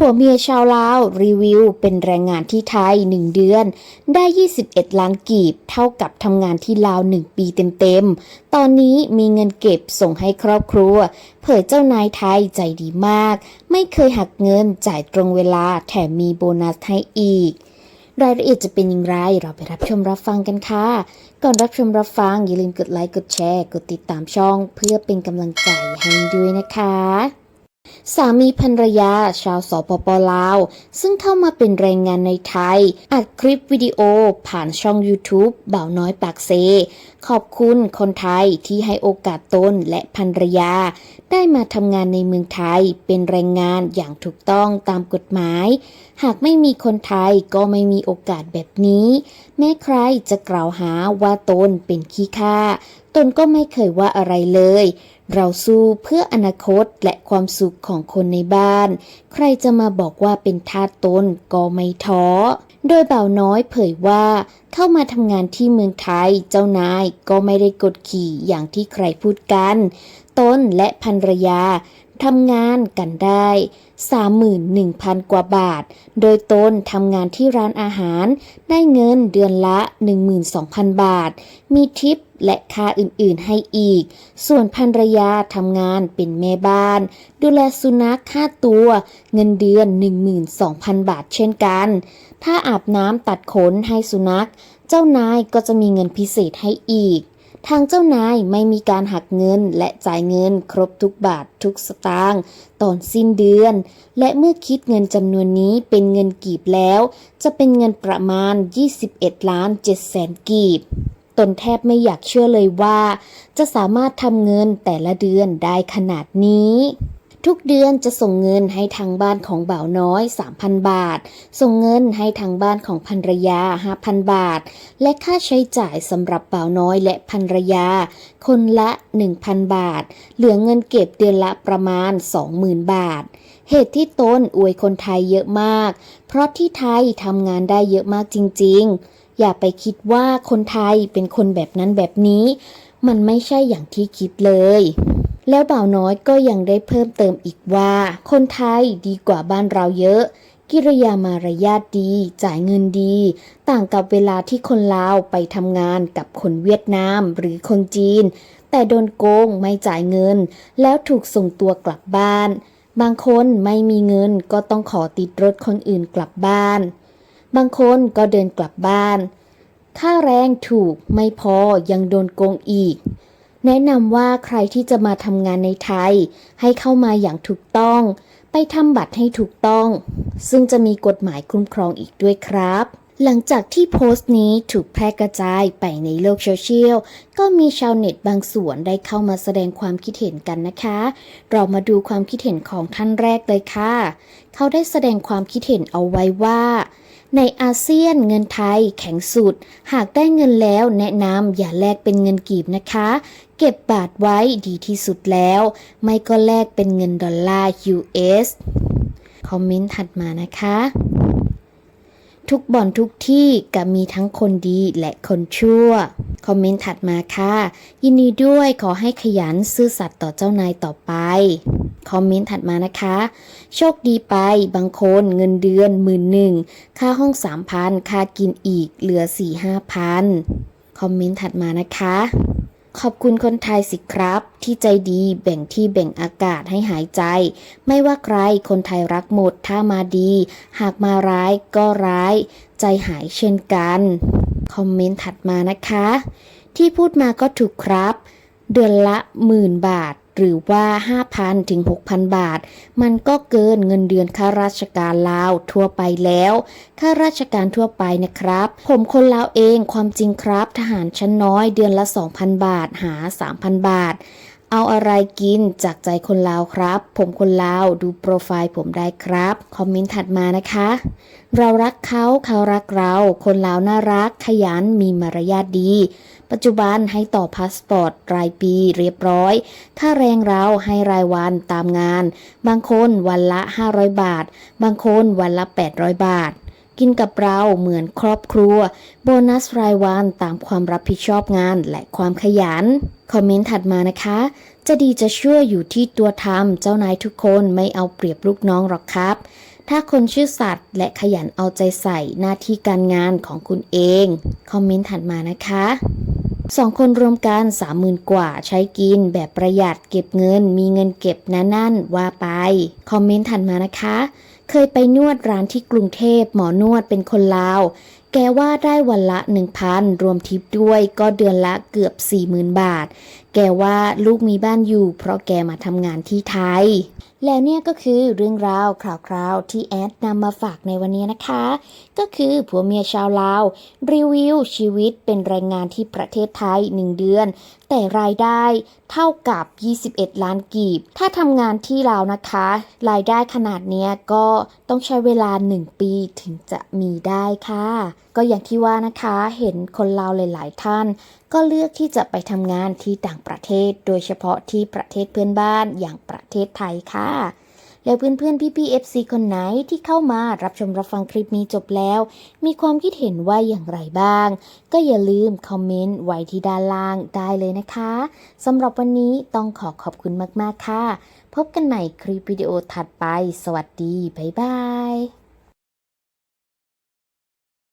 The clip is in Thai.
ผัวเมียชาวลาวรีวิว เป็นแรงงานที่ไทย 1 เดือน ได้ 21 ล้านกีบ เท่ากับทำงานที่ลาว 1 ปีเต็มๆ ตอนนี้มีเงินเก็บส่งให้ครอบครัว เผยเจ้านายไทยใจดีมาก ไม่เคยหักเงินจ่ายตรงเวลาแถมมีโบนัสให้อีกรายละเอียดจะเป็นอย่างไร เราไปรับชมรับฟังกันค่ะ ก่อนรับชมรับฟังอย่าลืมกดไลค์ กดแชร์ กดติดตามช่อง เพื่อเป็นกำลังใจให้ด้วยนะคะ สามีภรรยา ชาวสปปลาว ซึ่งเข้ามาเป็นแรงงานในไทย อัดคลิปวิดีโอผ่านช่อง YouTube บ่าวน้อยปากเซ ขอบคุณคนไทยที่ให้โอกาสตนและภรรยา ได้มาทำงานในเมืองไทยเป็นแรงงานอย่างถูกต้องตามกฎหมาย หากไม่มีคนไทยก็ไม่มีโอกาสแบบนี้ แม้ใครจะกล่าวหาว่าตนเป็นขี้ข้าตนก็ไม่เคยว่าอะไรเลย เราสู้เพื่ออนาคตและความสุขของคนในบ้าน ใครจะมาบอกว่าเป็นทาสตนก็ไม่ท้อ โดยเบ่าน้อยเผยว่าเข้ามาทำงานที่เมืองไทยเจ้านายก็ไม่ได้กดขี่อย่างที่ใครพูดกัน ตนและภรรยา ทำงานกันได้ 31,000 กว่าบาท โดยตนทำงานที่ร้านอาหาร ได้เงินเดือนละ 12,000 บาท มีทิปและค่าอื่นๆให้อีก ส่วนภรรยาทำงานเป็นแม่บ้าน ดูแลสุนัขค่าตัว เงินเดือน 12,000 บาทเช่นกัน ถ้าอาบน้ำตัดขนให้สุนัข เจ้านายก็จะมีเงินพิเศษให้อีก ทางเจ้านายไม่มีการหักเงินและจ่ายเงินครบทุกบาททุกสตางค์ตอนสิ้นเดือน และเมื่อคิดเงินจำนวนนี้เป็นเงินกีบแล้ว จะเป็นเงินประมาณ 21 ล้าน7แสนกีบตนแทบไม่อยากเชื่อเลยว่า จะสามารถทำเงินแต่ละเดือนได้ขนาดนี้ ทุกเดือนจะส่งเงินให้ทางบ้านของบ่าวน้อย 3,000 บาท ส่งเงินให้ทางบ้านของภรรยา 5,000 บาท และค่าใช้จ่ายสำหรับบ่าวน้อยและภรรยา คนละ 1,000 บาท เหลือเงินเก็บเดือนละประมาณ 20,000 บาท เหตุที่ต้นอวยคนไทยเยอะมาก เพราะที่ไทยทำงานได้เยอะมากจริง ๆ อย่าไปคิดว่าคนไทยเป็นคนแบบนั้นแบบนี้ มันไม่ใช่อย่างที่คิดเลย แล้วบ่าวน้อยก็ยังได้เพิ่มเติมอีกว่า คนไทยดีกว่าบ้านเราเยอะ กิริยามารยาทดี จ่ายเงินดี ต่างกับเวลาที่คนลาวไปทำงานกับคนเวียดนามหรือคนจีน แต่โดนโกงไม่จ่ายเงิน แล้วถูกส่งตัวกลับบ้าน บางคนไม่มีเงินก็ต้องขอติดรถคนอื่นกลับบ้าน บางคนก็เดินกลับบ้าน ค่าแรงถูกไม่พอยังโดนโกงอีก แนะนำว่าใครที่จะมาทำงานในไทย ให้เข้ามาอย่างถูกต้อง ไปทำบัตรให้ถูกต้อง ซึ่งจะมีกฎหมายคุ้มครองอีกด้วยครับ หลังจากที่โพสต์นี้ถูกแพร่กระจายไปในโลกโซเชียล ก็มีชาวเน็ตบางส่วนได้เข้ามาแสดงความคิดเห็นกันนะคะ เรามาดูความคิดเห็นของท่านแรกเลยค่ะ เขาได้แสดงความคิดเห็นเอาไว้ว่า ในอาเซียนเงินไทยแข็งสุด หากได้เงินแล้วแนะนำอย่าแลกเป็นเงินกีบนะคะ เก็บบาทไว้ดีที่สุดแล้ว ไม่ก็แลกเป็นเงินดอลลาร์ US คอมเมนต์ถัดมานะคะ ทุกบ่อนทุกที่ก็มีทั้งคนดีและคนชั่ว คอมเมนต์ถัดมาค่ะ ยินดีด้วยขอให้ขยันซื่อสัตย์ต่อเจ้านายต่อไป คอมเมนต์ถัดมานะคะ โชคดีไปบางคนเงินเดือนหมื่นหนึ่งค่าห้องสามพันค่ากินอีกเหลือสี่ห้าพันคอมเมนต์ถัดมานะคะ ขอบคุณคนไทยสิครับ ที่ใจดีแบ่งที่แบ่งอากาศให้หายใจ ไม่ว่าใครคนไทยรักหมดถ้ามาดี หากมาร้ายก็ร้าย ใจหายเช่นกัน คอมเมนต์ถัดมานะคะ ที่พูดมาก็ถูกครับ เดือนละหมื่นบาท หรือว่า 5,000 ถึง 6,000 บาท มันก็เกินเงินเดือนข้าราชการลาวทั่วไปแล้วข้าราชการทั่วไปนะครับ ผมคนลาวเองความจริงครับ ทหารชั้นน้อยเดือนละ 2,000 บาทหา 3,000 บาท เอาอะไรกินจากใจคนลาวครับ ผมคนลาวดูโปรไฟล์ผมได้ครับ คอมเมนต์ถัดมานะคะ เรารักเขาเขารักเรา คนลาวน่ารักขยันมีมารยาทดี ปัจจุบันให้ต่อพาสปอร์ตรายปีเรียบร้อย ค่าแรงเราให้รายวันตามงาน บางคนวันละ 500 บาท บางคนวันละ 800 บาท กินกับเราเหมือนครอบครัว โบนัสรายวันตามความรับผิดชอบงานและความขยัน คอมเมนต์ถัดมานะคะ จะดีจะชั่วอยู่ที่ตัวทำเจ้านายทุกคนไม่เอาเปรียบลูกน้องหรอกครับ ถ้าคนชื่อสัตว์และขยันเอาใจใส่หน้าที่การงานของคุณเอง คอมเมนต์ถัดมานะคะสองคนรวมกันสามหมื่นกว่าใช้กินแบบประหยัดเก็บเงิน มีเงินเก็บนั่นนั่นว่าไป คอมเมนต์ถัดมานะคะ เคยไปนวดร้านที่กรุงเทพหมอนวดเป็นคนลาว แกว่าได้วันละ 1,000 รวมทิปด้วยก็เดือนละเกือบ 40,000 บาท แกว่าลูกมีบ้านอยู่ เพราะแกมาทำงานที่ไทย แล้วเนี่ยก็คือเรื่องราวคราวๆที่แอดนำมาฝากในวันนี้นะคะ ก็คือผัวเมียชาวลาว รีวิวชีวิตเป็นแรงงานที่ประเทศไทย 1 เดือน แต่รายได้เท่ากับ 21 ล้านกีบ ถ้าทำงานที่ลาวนะคะ รายได้ขนาดเนี้ยก็ต้องใช้เวลา 1 ปีถึงจะมีได้ค่ะ ก็อย่างที่ว่านะคะเห็นคนลาวหลาย ๆ ท่านก็เลือกที่จะไปทำงานที่ต่างประเทศ โดยเฉพาะที่ประเทศเพื่อนบ้านอย่างประเทศไทยค่ะแล้วเพื่อนๆ พี่ๆ FC คนไหนที่เข้ามารับชมรับฟังคลิปนี้จบแล้ว มีความคิดเห็นว่าอย่างไรบ้าง ก็อย่าลืมคอมเมนต์ไว้ที่ด้านล่างได้เลยนะคะสำหรับวันนี้ต้องขอขอบคุณมากๆค่ะ พบกันใหม่คลิปวิดีโอถัดไป สวัสดี บ๊ายบาย